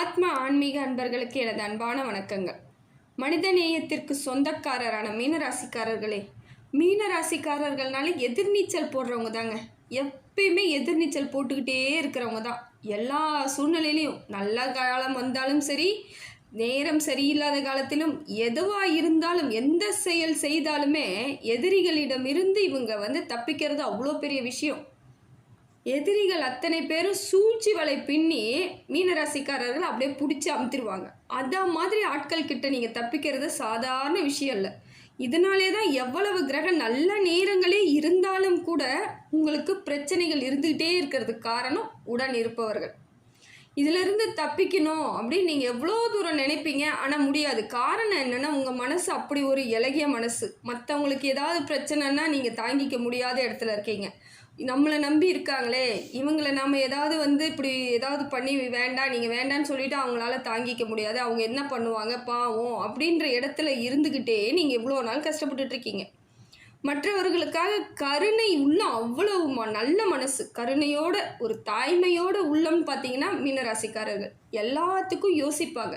ஆத்ம ஆன்மீக அன்பர்களுக்கு எனது அன்பான வணக்கங்கள். மனித நேயத்திற்கு சொந்தக்காரரான மீனராசிக்காரர்களே மீனராசிக்காரர்கள்னால எதிர்நீச்சல் போடுறவங்க தாங்க. எப்பயுமே எதிர்நீச்சல் போட்டுக்கிட்டே இருக்கிறவங்க தான். எல்லா சூழ்நிலையிலையும் நல்ல காலம் வந்தாலும் சரி நேரம் சரியில்லாத காலத்திலும் எதுவாக இருந்தாலும் எந்த செயல் செய்தாலுமே எதிரிகளிடமிருந்து இவங்க வந்து தப்பிக்கிறது அவ்வளோ பெரிய விஷயம். எதிரிகள் அத்தனை பேரும் சூழ்ச்சி வலை பின்னி மீனராசிக்காரர்கள் அப்படியே பிடிச்சி அமுத்திடுவாங்க அத மாதிரி ஆட்கள் கிட்ட நீங்கள் தப்பிக்கிறது சாதாரண விஷயம் இல்லை. இதனாலே தான் எவ்வளவு கிரகம் நல்ல நேரங்களே இருந்தாலும் கூட உங்களுக்கு பிரச்சனைகள் இருந்துக்கிட்டே இருக்கிறதுக்கு காரணம் உடன் இருப்பவர்கள். இதிலிருந்து தப்பிக்கணும் அப்படின்னு நீங்கள் எவ்வளோ தூரம் நினைப்பீங்க? ஆனால் முடியாது. காரணம் என்னென்னா உங்கள் மனசு அப்படி ஒரு இலகிய மனசு. மற்றவங்களுக்கு ஏதாவது பிரச்சனைன்னா நீங்கள் தாங்கிக்க முடியாத இடத்துல இருக்கீங்க. நம்மளை நம்பி இருக்காங்களே இவங்களை நம்ம ஏதாவது வந்து இப்படி ஏதாவது பண்ணி வேண்டாம் நீங்கள் வேண்டான்னு சொல்லிவிட்டு அவங்களால தாங்கிக்க முடியாது. அவங்க என்ன பண்ணுவாங்க? பாவம் அப்படின்ற இடத்துல இருந்துக்கிட்டே நீங்கள் இவ்வளோ நாள் கஷ்டப்பட்டுட்டு இருக்கீங்க. மற்றவர்களுக்காக கருணை உள்ள அவ்வளவு ம- நல்ல மனசு. கருணையோட ஒரு தாய்மையோட உள்ளம்னு பார்த்தீங்கன்னா மீனராசிக்காரர்கள். எல்லாத்துக்கும் யோசிப்பாங்க.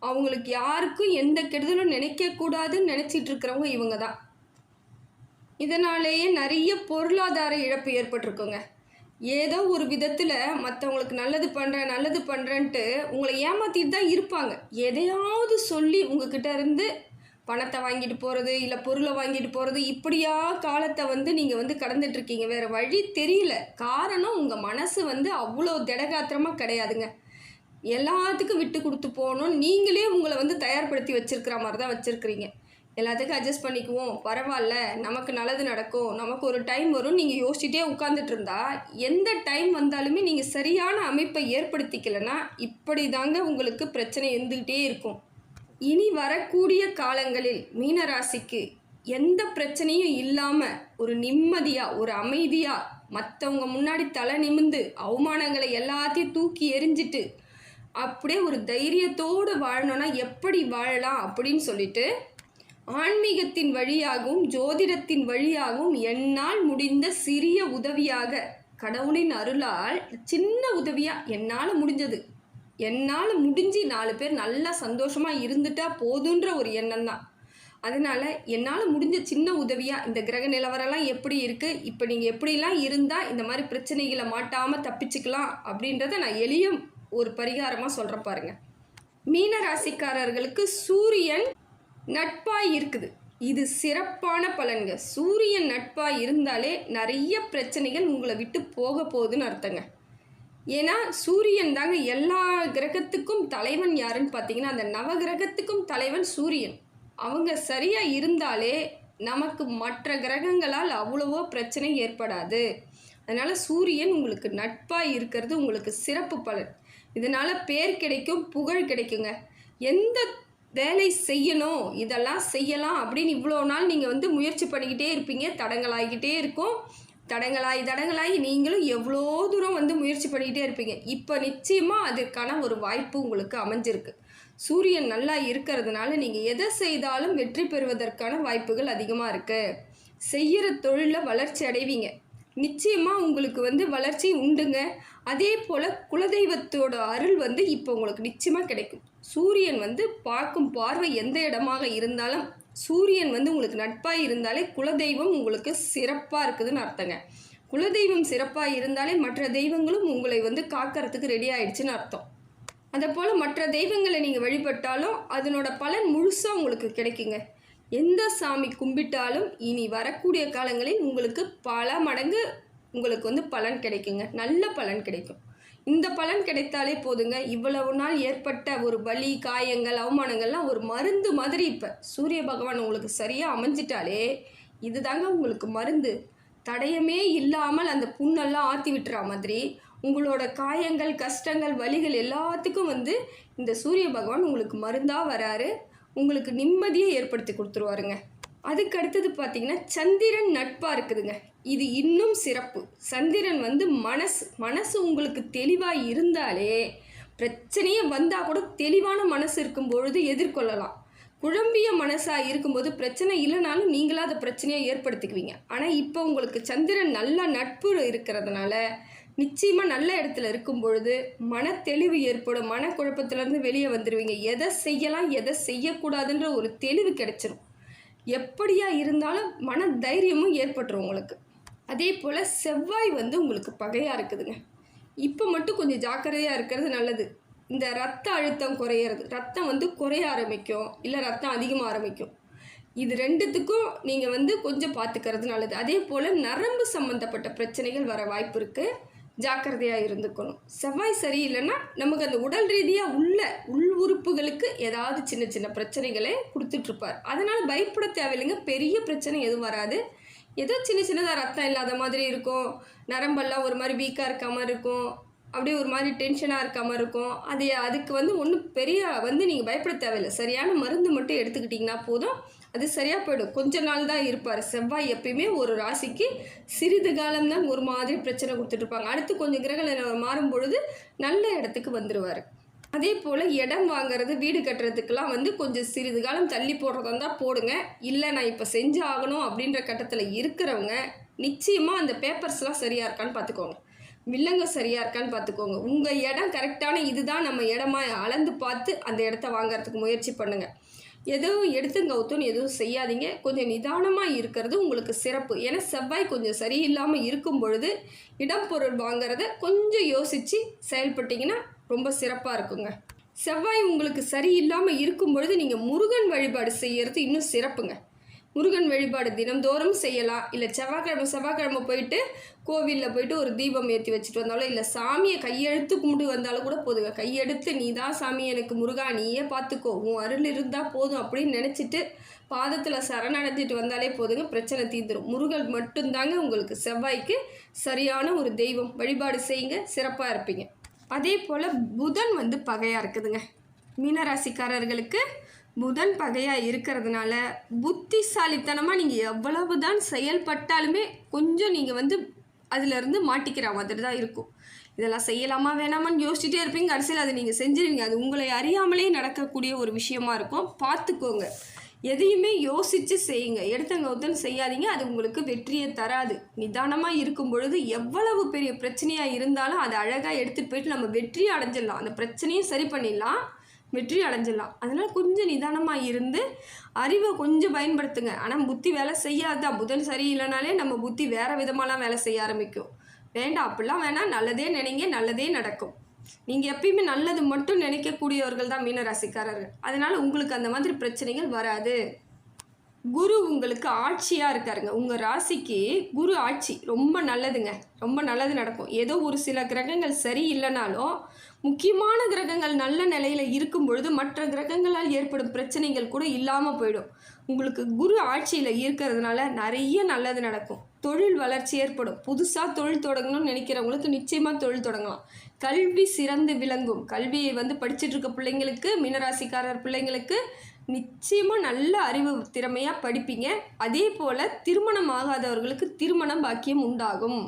அவங்களுக்கு யாருக்கும் எந்த கெடுதலும் நினைக்கக்கூடாதுன்னு நினச்சிட்டு இருக்கிறவங்க இவங்க தான் இதனாலேயே நிறைய பொருளாதார இழப்பு ஏற்பட்டிருக்குங்க. ஏதோ ஒரு விதத்தில் மற்றவங்களுக்கு நல்லது பண்ணுறேன் நல்லது பண்ணுறேன்ட்டு உங்களை ஏமாற்றிட்டு தான் இருப்பாங்க. எதையாவது சொல்லி உங்ககிட்ட இருந்து பணத்தை வாங்கிட்டு போகிறது இல்லை பொருளை வாங்கிட்டு போகிறது இப்படியா காலத்தை வந்து நீங்கள் வந்து கடந்துட்டு இருக்கீங்க வேறு வழி தெரியல. காரணம் உங்கள் மனசு வந்து அவ்வளோ திடகாத்திரமாக கிடையாதுங்க. எல்லாத்துக்கும் விட்டு கொடுத்து போகணும். நீங்களே உங்களை வந்து தயார்படுத்தி வச்சுருக்கிற மாதிரி தான் வச்சுருக்கிறீங்க. எல்லாத்துக்கும் அட்ஜஸ்ட் பண்ணிக்குவோம். பரவாயில்ல. நமக்கு நல்லது நடக்கும். நமக்கு ஒரு டைம் வரும். நீங்கள் யோசிச்சுட்டே உட்காந்துட்டு இருந்தா எந்த டைம் வந்தாலுமே நீங்கள் சரியான அமைப்பை ஏற்படுத்திக்கலைன்னா இப்படி தாங்க உங்களுக்கு பிரச்சனை இருந்துக்கிட்டே இருக்கும். இனி வரக்கூடிய காலங்களில் மீனராசிக்கு எந்த பிரச்சனையும் இல்லாமல் ஒரு நிம்மதியாக ஒரு அமைதியாக மற்றவங்க முன்னாடி தலை நிமிந்து அவமானங்களை எல்லாத்தையும் தூக்கி எறிஞ்சிட்டு அப்படியே ஒரு தைரியத்தோடு வாழணும்னா எப்படி வாழலாம் அப்படின்னு சொல்லிட்டு ஆன்மீகத்தின் வழியாகவும் ஜோதிடத்தின் வழியாகவும் என்னால் முடிந்த சிறிய உதவியாக கடவுளின் அருளால் சின்ன உதவியாக என்னால் முடிஞ்சது. என்னால் முடிஞ்சு நாலு பேர் நல்லா சந்தோஷமாக இருந்துட்டா போதுன்ற ஒரு எண்ணம் தான். அதனால் என்னால் முடிஞ்ச சின்ன உதவியாக இந்த கிரக நிலவரம்லாம் எப்படி இருக்குது இப்போ நீங்கள் எப்படிலாம் இருந்தால் இந்த மாதிரி பிரச்சனைகளை மாட்டாமல் தப்பிச்சுக்கலாம் அப்படின்றத நான் எளிய ஒரு பரிகாரமாக சொல்கிறேன் பாருங்க. மீன ராசிக்காரர்களுக்கு சூரியன் நட்பாய் இருக்குது. இது சிறப்பான பலன்க சூரியன் நட்பாய் இருந்தாலே நிறைய பிரச்சனைகள் உங்களை விட்டு போக போகுதுன்னு அர்த்தங்க. ஏன்னா சூரியன் தாங்க எல்லா கிரகத்துக்கும் தலைவன் யாருன்னு பார்த்தீங்கன்னா அந்த நவகிரகத்துக்கும் தலைவன் சூரியன். அவங்க சரியாக இருந்தாலே நமக்கு மற்ற கிரகங்களால் அவ்வளவோ பிரச்சனை ஏற்படாது. அதனால் சூரியன் உங்களுக்கு நட்பாக இருக்கிறது உங்களுக்கு சிறப்பு பலன். இதனால் பேர் கிடைக்கும் புகழ் கிடைக்குங்க. எந்த வேலை செய்யணும் இதெல்லாம் செய்யலாம் அப்படின்னு இவ்வளோ நாள் நீங்கள் வந்து முயற்சி பண்ணிக்கிட்டே இருப்பீங்க தடங்களாகிக்கிட்டே இருக்கும். தடங்களாகி தடங்களாகி நீங்களும் எவ்வளோ தூரம் வந்து முயற்சி பண்ணிகிட்டே இருப்பீங்க. இப்போ நிச்சயமாக அதற்கான ஒரு வாய்ப்பு உங்களுக்கு அமைஞ்சிருக்கு. சூரியன் நல்லா இருக்கிறதுனால நீங்கள் எதை செய்தாலும் வெற்றி பெறுவதற்கான வாய்ப்புகள் அதிகமாக இருக்குது செய்கிற தொழிலில் வளர்ச்சி அடைவீங்க. நிச்சயமாக உங்களுக்கு வந்து வளர்ச்சி உண்டுங்க. அதே போல் குலதெய்வத்தோட அருள் வந்து இப்போ உங்களுக்கு நிச்சயமாக கிடைக்கும். சூரியன் வந்து பார்க்கும் பார்வை எந்த இடமாக இருந்தாலும் சூரியன் வந்து உங்களுக்கு நட்பாக இருந்தாலே குலதெய்வம் உங்களுக்கு சிறப்பாக இருக்குதுன்னு அர்த்தங்க. குலதெய்வம் சிறப்பாக இருந்தாலே மற்ற தெய்வங்களும் உங்களை வந்து காக்கிறதுக்கு ரெடி ஆயிடுச்சுன்னு அர்த்தம். அதை போல் மற்ற தெய்வங்களை நீங்கள் வழிபட்டாலும் அதனோட பலன் முழுசாக உங்களுக்கு கிடைக்குங்க. எந்த சாமி கும்பிட்டாலும் இனி வரக்கூடிய காலங்களில் உங்களுக்கு பல மடங்கு உங்களுக்கு வந்து பலன் கிடைக்குங்க. நல்ல பலன் கிடைக்கும். இந்த பலன் கிடைத்தாலே போதுங்க. இவ்வளவு நாள் ஏற்பட்ட ஒரு வலி காயங்கள் அவமானங்கள்லாம் ஒரு மருந்து மாதிரி இப்போ. சூரிய பகவான் உங்களுக்கு சரியாக அமைஞ்சிட்டாலே இதுதாங்க உங்களுக்கு மருந்து. தடயமே இல்லாமல் அந்த புண்ணெல்லாம் ஆற்றி விட்டுற மாதிரி உங்களோட காயங்கள் கஷ்டங்கள் வலிகள் எல்லாத்துக்கும் வந்து இந்த சூரிய பகவான் உங்களுக்கு மருந்தாக வராரு. உங்களுக்கு நிம்மதியை ஏற்படுத்தி கொடுத்துருவாருங்க. அதுக்கு அடுத்தது பார்த்தீங்கன்னா சந்திரன் நட்பாக இருக்குதுங்க. இது இன்னும் சிறப்பு. சந்திரன் வந்து மனசு மனசு உங்களுக்கு தெளிவாக இருந்தாலே பிரச்சனையே வந்தால் கூட தெளிவான மனசு இருக்கும் பொழுது எதிர்கொள்ளலாம். குழம்பிய மனசாக இருக்கும்போது பிரச்சனை இல்லைனாலும் நீங்களாக அதை பிரச்சனையை ஏற்படுத்திக்குவீங்க. ஆனால் இப்போ உங்களுக்கு சந்திரன் நல்ல நட்பு இருக்கிறதுனால நிச்சயமாக நல்ல இடத்துல இருக்கும் பொழுது மனத்தெளிவு ஏற்படும். மனக்குழப்பத்திலேருந்து வெளியே வந்துடுவீங்க எதை செய்யலாம் எதை செய்யக்கூடாதுன்ற ஒரு தெளிவு கிடைச்சிரும். எப்படியா இருந்தாலும் மன தைரியமும் ஏற்பட்டுரும் உங்களுக்கு. அதே போல் செவ்வாய் வந்து உங்களுக்கு பகையாக இருக்குதுங்க. இப்போ மட்டும் கொஞ்சம் ஜாக்கிரதையாக இருக்கிறது நல்லது. இந்த ரத்த அழுத்தம் குறையிறது. ரத்தம் வந்து குறைய ஆரம்பிக்கும். இல்லை ரத்தம் அதிகமாக ஆரம்பிக்கும். இது ரெண்டுத்துக்கும் நீங்கள் வந்து கொஞ்சம் பார்த்துக்கிறது நல்லது. அதே போல் நரம்பு சம்மந்தப்பட்ட பிரச்சனைகள் வர வாய்ப்பு இருக்குது ஜாக்கிரதையாக இருந்துக்கணும். செவ்வாய் சரியில்லைன்னா நமக்கு அந்த உடல் ரீதியாக உள்ள உள் உறுப்புகளுக்கு ஏதாவது சின்ன சின்ன பிரச்சனைகளை கொடுத்துட்ருப்பார். அதனால் பயப்பட தேவையில்லைங்க. பெரிய பிரச்சனை எதுவும் வராது. ஏதோ சின்ன சின்னதாக ரத்தம் இல்லாத மாதிரி இருக்கும். நரம்பெல்லாம் ஒரு மாதிரி வீக்காக இருக்க மாதிரி இருக்கும். அப்படியே ஒரு மாதிரி டென்ஷனாக இருக்க மாதிரி இருக்கும். அது அதுக்கு வந்து ஒன்றும் பெரிய வந்து நீங்கள் பயப்பட தேவையில்லை. சரியான மருந்து மட்டும் எடுத்துக்கிட்டிங்கன்னா போதும். அது சரியாக போயிடும். கொஞ்ச நாள் தான் இருப்பார். செவ்வாய் எப்பயுமே ஒரு ராசிக்கு சிறிது காலம்தான் ஒரு மாதிரி பிரச்சனை கொடுத்துட்ருப்பாங்க அடுத்து கொஞ்சம் கிரகங்கள் மாறும் பொழுது நல்ல இடத்துக்கு வந்துடுவார் அதே போல் இடம் வாங்குறது வீடு கட்டுறதுக்கெலாம் வந்து கொஞ்சம் சிறிது காலம் தள்ளி போடுறதா இருந்தால் போடுங்க. இல்லை நான் இப்போ செஞ்சு ஆகணும் அப்படின்ற கட்டத்தில் இருக்கிறவங்க நிச்சயமாக அந்த பேப்பர்ஸ்லாம் சரியாக இருக்கான்னு பார்த்துக்கோங்க வில்லங்க சரியாக இருக்கான்னு பார்த்துக்கோங்க உங்கள் இடம் கரெக்டான இதுதான். நம்ம இடமா அளந்து பார்த்து அந்த இடத்த வாங்கிறதுக்கு முயற்சி பண்ணுங்கள் எதுவும் எடுத்து கவுத்துன்னு எதுவும் செய்யாதீங்க. கொஞ்சம் நிதானமாக இருக்கிறது உங்களுக்கு சிறப்பு. ஏன்னா செவ்வாய் கொஞ்சம் சரியில்லாமல் இருக்கும் பொழுது இடம் பொருள் வாங்குறத கொஞ்சம் யோசித்து செயல்பட்டீங்கன்னா ரொம்ப சிறப்பாக இருக்குங்க. செவ்வாய் உங்களுக்கு சரியில்லாமல் இருக்கும் பொழுது நீங்கள் முருகன் வழிபாடு செய்யறது இன்னும் சிறப்புங்க. முருகன் வழிபாடு தினம்தோறும் செய்யலாம். இல்லை செவ்வாய்க்கிழமை செவ்வாய்க்கிழமை போயிட்டு கோவிலில் போயிட்டு ஒரு தீபம் ஏற்றி வச்சுட்டு வந்தாலும் இல்லை சாமியை கையெழுத்து கும்பிட்டு வந்தாலும் கூட போதுங்க. கையெடுத்து நீ தான் சாமி எனக்கு முருகா நீயே பார்த்துக்கோ உன் அருள் இருந்தால் போதும் அப்படின்னு நினச்சிட்டு பாதத்தில் சரணடைஞ்சிட்டு வந்தாலே போதுங்க. பிரச்சனை தீர்ந்துடும் முருகன் மட்டும்தாங்க உங்களுக்கு செவ்வாய்க்கு சரியான ஒரு தெய்வம். வழிபாடு செய்யுங்க. சிறப்பாக இருப்பீங்க. அதே போல் புதன் வந்து பகையாக இருக்குதுங்க. மீனராசிக்காரர்களுக்கு புதன் பகையாக இருக்கிறதுனால புத்திசாலித்தனமாக நீங்கள் எவ்வளவு தான் செயல்பட்டாலுமே கொஞ்சம் நீங்கள் வந்து அதிலிருந்து மாட்டிக்கிற மாதிரி தான் இருக்கும். இதெல்லாம் செய்யலாமா வேணாமான்னு யோசிச்சுட்டே இருப்பீங்க. கடைசியில் அதை நீங்கள் செஞ்சிருவீங்க. அது உங்களை அறியாமலே நடக்கக்கூடிய ஒரு விஷயமா இருக்கும். பார்த்துக்கோங்க. எதையுமே யோசித்து செய்யுங்க. எடுத்தங்கவுத்தன் செய்யாதீங்க. அது உங்களுக்கு வெற்றியை தராது. நிதானமாக இருக்கும் பொழுது எவ்வளவு பெரிய பிரச்சனையாக இருந்தாலும் அதை அழகாக எடுத்துகிட்டு போயிட்டு நம்ம வெற்றி அடைஞ்சிடலாம். அந்த பிரச்சனையும் சரி பண்ணிடலாம். வெற்றி அடைஞ்சிடலாம். அதனால் கொஞ்சம் நிதானமாக இருந்து அறிவை கொஞ்சம் பயன்படுத்துங்க. ஆனால் புத்தி வேலை செய்யாதான் புதன் சரியில்லைனாலே நம்ம புத்தி வேறு விதமாலாம் வேலை செய்ய ஆரம்பிக்கும். வேண்டாம் அப்படிலாம் வேணாம். நல்லதே நினைங்க நல்லதே நடக்கும். நீங்கள் எப்பயுமே நல்லது மட்டும் நினைக்கக்கூடியவர்கள் தான் மீனராசிக்காரர்கள். அதனால் உங்களுக்கு அந்த மாதிரி பிரச்சனைகள் வராது. குரு உங்களுக்கு ஆட்சியாக இருக்காருங்க. உங்கள் ராசிக்கு குரு ஆட்சி ரொம்ப நல்லதுங்க. ரொம்ப நல்லது நடக்கும். ஏதோ ஒரு சில கிரகங்கள் சரி இல்லைனாலும் முக்கியமான கிரகங்கள் நல்ல நிலையில் இருக்கும் பொழுது மற்ற கிரகங்களால் ஏற்படும் பிரச்சனைகள் கூட இல்லாமல் போயிடும். உங்களுக்கு குரு ஆட்சியில் இருக்கிறதுனால நிறைய நல்லது நடக்கும். தொழில் வளர்ச்சி ஏற்படும். புதுசாக தொழில் தொடங்கணும்னு நினைக்கிறவங்களுக்கு நிச்சயமாக தொழில் தொடங்கலாம். கல்வி சிறந்து விளங்கும். கல்வியை வந்து படிச்சுட்டு இருக்க பிள்ளைங்களுக்கு மீனராசிக்காரர் பிள்ளைங்களுக்கு நிச்சயமாக நல்ல அறிவு திறமையாக படிப்பீங்க. அதே போல் திருமணம் ஆகாதவர்களுக்கு திருமணம் பாக்கியம் உண்டாகும்.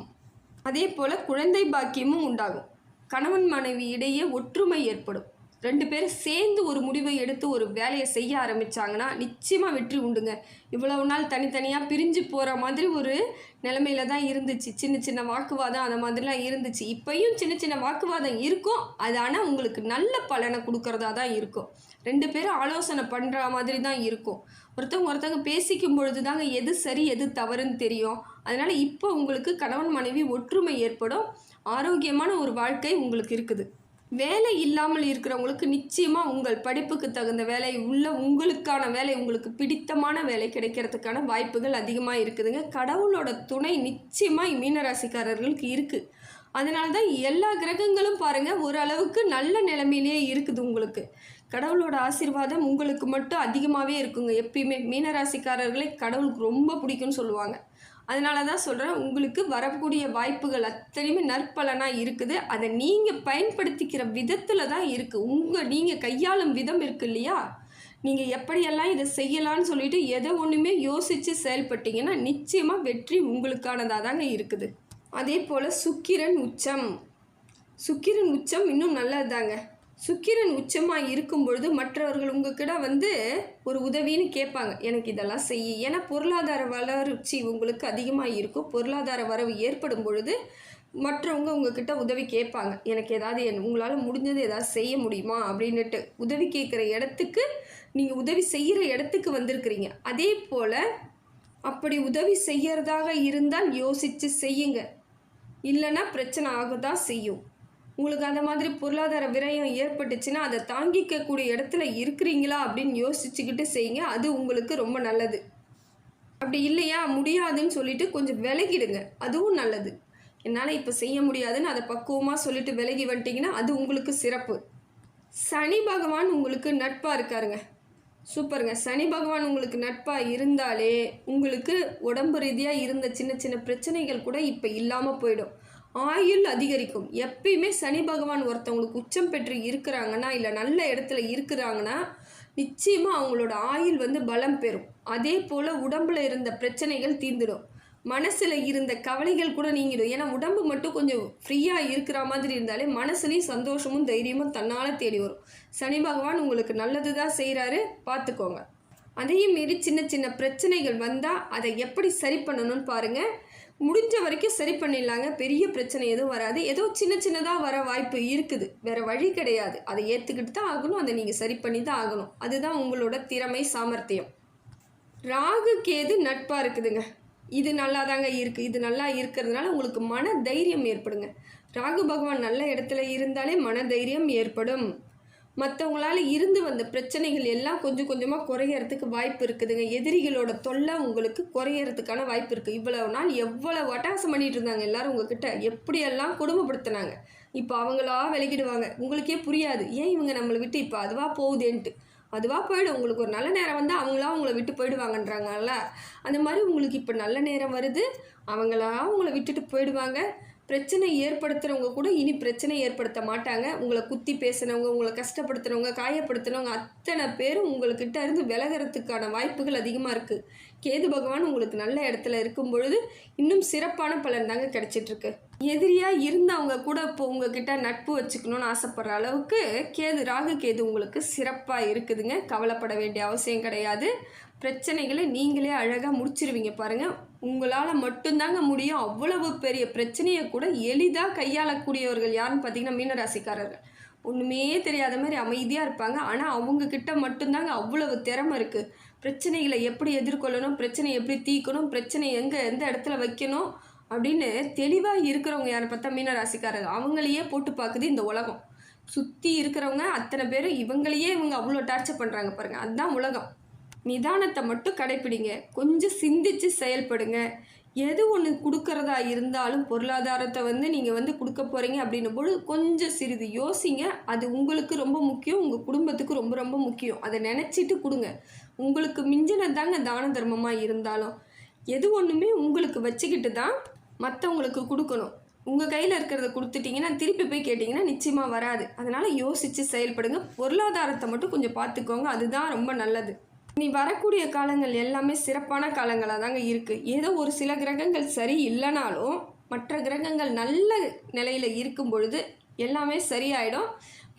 அதே போல் குழந்தை பாக்கியமும் உண்டாகும். கணவன் மனைவி இடையே ஒற்றுமை ஏற்படும். ரெண்டு பேரும் சேர்ந்து ஒரு முடிவை எடுத்து ஒரு வேலையை செய்ய ஆரம்பித்தாங்கன்னா நிச்சயமாக வெற்றி உண்டுங்க. இவ்வளவு நாள் தனித்தனியாக பிரிஞ்சு போகிற மாதிரி ஒரு நிலமையில தான் இருந்துச்சு. சின்ன சின்ன வாக்குவாதம் அந்த மாதிரிலாம் இருந்துச்சு. இப்பையும் சின்ன சின்ன வாக்குவாதம் இருக்கும். அது ஆனால் உங்களுக்கு நல்ல பலனை கொடுக்கறதா தான் இருக்கும். ரெண்டு பேரும் ஆலோசனை பண்ணுற மாதிரி தான் இருக்கும். ஒருத்தவங்க ஒருத்தவங்க பேசிக்கும் பொழுது தாங்க எது சரி எது தவறுன்னு தெரியும். அதனால் இப்போ உங்களுக்கு கணவன் மனைவி ஒற்றுமை ஏற்படும். ஆரோக்கியமான ஒரு வாழ்க்கை உங்களுக்கு இருக்குது. வேலை இல்லாமல் இருக்கிறவங்களுக்கு நிச்சயமாக உங்கள் படிப்புக்கு தகுந்த வேலை உள்ள உங்களுக்கான வேலை உங்களுக்கு பிடித்தமான வேலை கிடைக்கிறதுக்கான வாய்ப்புகள் அதிகமாக இருக்குதுங்க. கடவுளோட துணை நிச்சயமாக மீனராசிக்காரர்களுக்கு இருக்குது அதனால தான் எல்லா கிரகங்களும் பாருங்கள் ஓரளவுக்கு நல்ல நிலைமையிலேயே இருக்குது உங்களுக்கு. கடவுளோட ஆசீர்வாதம் உங்களுக்கு மட்டும் அதிகமாகவே இருக்குங்க. எப்பயுமே மீனராசிக்காரர்களை கடவுளுக்கு ரொம்ப பிடிக்கும்னு சொல்லுவாங்க. அதனால தான் சொல்கிறேன் உங்களுக்கு வரக்கூடிய வாய்ப்புகள் அத்தனையுமே நற்பலனாக இருக்குது. அதை நீங்கள் பயன்படுத்திக்கிற விதத்தில் தான் இருக்குது உங்கள் நீங்கள் கையாளும் விதம் இருக்கு இல்லையா? நீங்கள் எப்படியெல்லாம் இதை செய்யலான்னு சொல்லிட்டு எதை ஒன்றுமே யோசித்து செயல்பட்டீங்கன்னா நிச்சயமாக வெற்றி உங்களுக்கானதாக தாங்க இருக்குது. அதே போல் சுக்கிரன் உச்சம். சுக்கிரன் உச்சம் இன்னும் நல்லது தாங்க சுக்கிரன் உச்சமாக இருக்கும் பொழுது மற்றவர்கள் உங்ககிட்ட வந்து ஒரு உதவின்னு கேட்பாங்க. எனக்கு இதெல்லாம் செய்ய. ஏன்னா பொருளாதார வளர்ச்சி உங்களுக்கு அதிகமாக இருக்கும். பொருளாதார வரவு ஏற்படும் பொழுது மற்றவங்க உங்ககிட்ட உதவி கேட்பாங்க. எனக்கு ஏதாவது என் உங்களால் முடிஞ்சது ஏதாவது செய்ய முடியுமா அப்படின்னுட்டு உதவி கேட்குற இடத்துக்கு நீங்கள் உதவி செய்கிற இடத்துக்கு வந்திருக்கிறீங்க. அதே போல் அப்படி உதவி செய்யறதாக இருந்தால் யோசித்து செய்யுங்க. இல்லைன்னா பிரச்சனை ஆக தான் செய்யும். உங்களுக்கு அந்த மாதிரி பொருளாதார விரயம் ஏற்பட்டுச்சுன்னா அதை தாங்கிக்கக்கூடிய இடத்துல இருக்கிறீங்களா அப்படின்னு யோசிச்சுக்கிட்டு செய்யுங்க. அது உங்களுக்கு ரொம்ப நல்லது. அப்படி இல்லையா? முடியாதுன்னு சொல்லிட்டு கொஞ்சம் விலகிடுங்க. அதுவும் நல்லது. என்னால் இப்போ செய்ய முடியாதுன்னு அதை பக்குவமாக சொல்லிட்டு விலகி வந்துட்டிங்கன்னா அது உங்களுக்கு சிறப்பு. சனி பகவான் உங்களுக்கு நட்பாக இருக்காருங்க. சூப்பருங்க. சனி பகவான் உங்களுக்கு நட்பாக இருந்தாலே உங்களுக்கு உடம்பு ரீதியாக இருந்த சின்ன சின்ன பிரச்சனைகள் கூட இப்போ இல்லாமல் போயிடும். ஆயுள் அதிகரிக்கும். எப்பயுமே சனி பகவான் ஒருத்தவங்களுக்கு உச்சம் பெற்று இருக்கிறாங்கன்னா இல்லை நல்ல இடத்துல இருக்கிறாங்கன்னா நிச்சயமாக அவங்களோட ஆயுள் வந்து பலம் பெறும். அதே போல் உடம்புல இருந்த பிரச்சனைகள் தீர்ந்துடும். மனசில் இருந்த கவலைகள் கூட நீங்கிடும். ஏன்னா உடம்பு மட்டும் கொஞ்சம் ஃப்ரீயாக இருக்கிற மாதிரி இருந்தாலே மனசுலேயும் சந்தோஷமும் தைரியமும் தன்னால் தேடி வரும். சனி பகவான் உங்களுக்கு நல்லது தான் செய்கிறாரு பார்த்துக்கோங்க அதையும் மீறி சின்ன சின்ன பிரச்சனைகள் வந்தால் அதை எப்படி சரி பண்ணணும்னு பாருங்கள் முடிஞ்ச வரைக்கும் சரி பண்ணிடலாங்க. பெரிய பிரச்சனை எதுவும் வராது. ஏதோ சின்ன சின்னதாக வர வாய்ப்பு இருக்குது. வேறு வழி கிடையாது. அதை ஏற்றுக்கிட்டு தான் ஆகணும். அதை நீங்கள் சரி பண்ணி தான் ஆகணும். அதுதான் உங்களோட திறமை சாமர்த்தியம். ராகு கேது நட்பாக இருக்குதுங்க. இது நல்லா தாங்க இருக்குது இது நல்லா இருக்கிறதுனால உங்களுக்கு மன தைரியம் ஏற்படுங்க. ராகு பகவான் நல்ல இடத்துல இருந்தாலே மன தைரியம் ஏற்படும். மற்றவங்களால இருந்து வந்த பிரச்சனைகள் எல்லாம் கொஞ்சம் கொஞ்சமாக குறையறதுக்கு வாய்ப்பு இருக்குதுங்க. எதிரிகளோட தொல்லை உங்களுக்கு குறையறதுக்கான வாய்ப்பு இருக்குது இவ்வளவு நாள் எவ்வளோ வட்டாசம் பண்ணிட்டு இருந்தாங்க எல்லாரும் உங்ககிட்ட எப்படியெல்லாம் கொடுமைப்படுத்தினாங்க. இப்போ அவங்களா விலகிடுவாங்க. உங்களுக்கே புரியாது. ஏன் இவங்க நம்மளை விட்டு இப்போ அதுவாக போகுதேன்ட்டு. அதுவாக போயிடும். உங்களுக்கு ஒரு நல்ல நேரம் வந்தால் அவங்களா உங்களை விட்டு போயிடுவாங்கன்றாங்கல்ல? அந்த மாதிரி உங்களுக்கு இப்போ நல்ல நேரம் வருது. அவங்களா உங்களை விட்டுட்டு போயிடுவாங்க. பிரச்சனை ஏற்படுத்துகிறவங்க கூட இனி பிரச்சனை ஏற்படுத்த மாட்டாங்க. உங்களை குத்தி பேசுனவங்க உங்களை கஷ்டப்படுத்துனவங்க காயப்படுத்துனவங்க அத்தனை பேரும் உங்கள்கிட்ட இருந்து விலகிறதுக்கான வாய்ப்புகள் அதிகமாக இருக்குது கேது பகவான் உங்களுக்கு நல்ல இடத்துல இருக்கும் பொழுது இன்னும் சிறப்பான பலன் தாங்க கிடைச்சிட்ருக்கு. எதிரியாக இருந்தவங்க கூட இப்போ உங்ககிட்ட நட்பு வச்சுக்கணும்னு ஆசைப்படுற அளவுக்கு கேது ராகு கேது உங்களுக்கு சிறப்பாக இருக்குதுங்க. கவலைப்பட வேண்டிய அவசியம் கிடையாது. பிரச்சனைகளை நீங்களே அழகாக முடிச்சிருவீங்க பாருங்கள் உங்களால் மட்டும்தாங்க முடியும். அவ்வளவு பெரிய பிரச்சனையை கூட எளிதாக கையாளக்கூடியவர்கள் யாருன்னு பார்த்தீங்கன்னா மீனராசிக்காரர்கள். ஒன்றுமே தெரியாத மாதிரி அமைதியாக இருப்பாங்க. ஆனால் அவங்கக்கிட்ட மட்டும்தாங்க அவ்வளவு திறமை இருக்குது பிரச்சனைகளை எப்படி எதிர்கொள்ளணும் பிரச்சனையை எப்படி தீர்க்கணும் பிரச்சனை எங்கே எந்த இடத்துல வைக்கணும் அப்படின்னு தெளிவாக இருக்கிறவங்க யாரை பார்த்தா மீனராசிக்காரர்கள் அவங்களையே போட்டு பார்க்குது இந்த உலகம். சுற்றி இருக்கிறவங்க அத்தனை பேரும் இவங்களையே இவங்க அவ்வளோ டார்ச்சர் பண்ணுறாங்க பாருங்கள் அதுதான் உலகம். நிதானத்தை மட்டும் கடைப்பிடிங்க. கொஞ்சம் சிந்திச்சு செயல்படுங்க. எது ஒன்று கொடுக்கறதா இருந்தாலும் பொருளாதாரத்தை வந்து நீங்கள் வந்து கொடுக்க போகிறீங்க அப்படின்னும் பொழுது கொஞ்சம் சிறிது யோசிங்க. அது உங்களுக்கு ரொம்ப முக்கியம். உங்கள் குடும்பத்துக்கு ரொம்ப ரொம்ப முக்கியம். அதை நினச்சிட்டு கொடுங்க. உங்களுக்கு மிஞ்சினது தாங்க தான தர்மமாக இருந்தாலும். எது ஒன்றுமே உங்களுக்கு வச்சுக்கிட்டு தான் மற்றவங்களுக்கு கொடுக்கணும். உங்கள் கையில் இருக்கிறத கொடுத்துட்டிங்கன்னா திருப்பி போய் கேட்டிங்கன்னா நிச்சயமாக வராது. அதனால் யோசித்து செயல்படுங்க. பொருளாதாரத்தை மட்டும் கொஞ்சம் பார்த்துக்கோங்க. அதுதான் ரொம்ப நல்லது. நீ வரக்கூடிய காலங்கள் எல்லாமே சிறப்பான காலங்களாக தாங்க இருக்குது ஏதோ ஒரு சில கிரகங்கள் சரி இல்லைனாலும் மற்ற கிரகங்கள் நல்ல நிலையில் இருக்கும் பொழுது எல்லாமே சரியாயிடும்.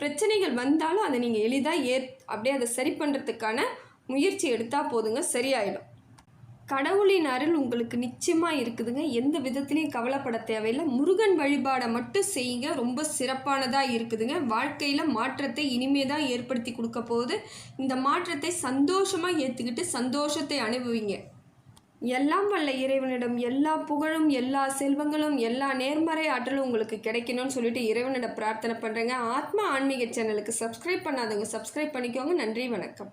பிரச்சனைகள் வந்தாலும் அதை நீங்கள் எளிதாக ஏ அப்படியே அதை சரி பண்ணுறதுக்கான முயற்சி எடுத்தால் போதுங்க சரியாயிடும். கடவுளின் அருள் உங்களுக்கு நிச்சயமாக இருக்குதுங்க. எந்த விதத்துலையும் கவலைப்பட தேவையில்லை. முருகன் வழிபாடை மட்டும் செய்யுங்க. ரொம்ப சிறப்பானதாக இருக்குதுங்க. வாழ்க்கையில் மாற்றத்தை இனிமே தான் ஏற்படுத்தி கொடுக்க போகுது. இந்த மாற்றத்தை சந்தோஷமாக ஏற்றுக்கிட்டு சந்தோஷத்தை அனுபவிங்க. எல்லாம் வல்ல இறைவனிடம் எல்லா புகழும் எல்லா செல்வங்களும் எல்லா நேர்மறை ஆற்றலும் உங்களுக்கு கிடைக்கணும்னு சொல்லிட்டு இறைவனிடம் பிரார்த்தனை பண்ணுறேங்க ஆத்மா ஆன்மீக சேனலுக்கு சப்ஸ்கிரைப் பண்ணாதவங்க சப்ஸ்கிரைப் பண்ணிக்கோங்க. நன்றி வணக்கம்.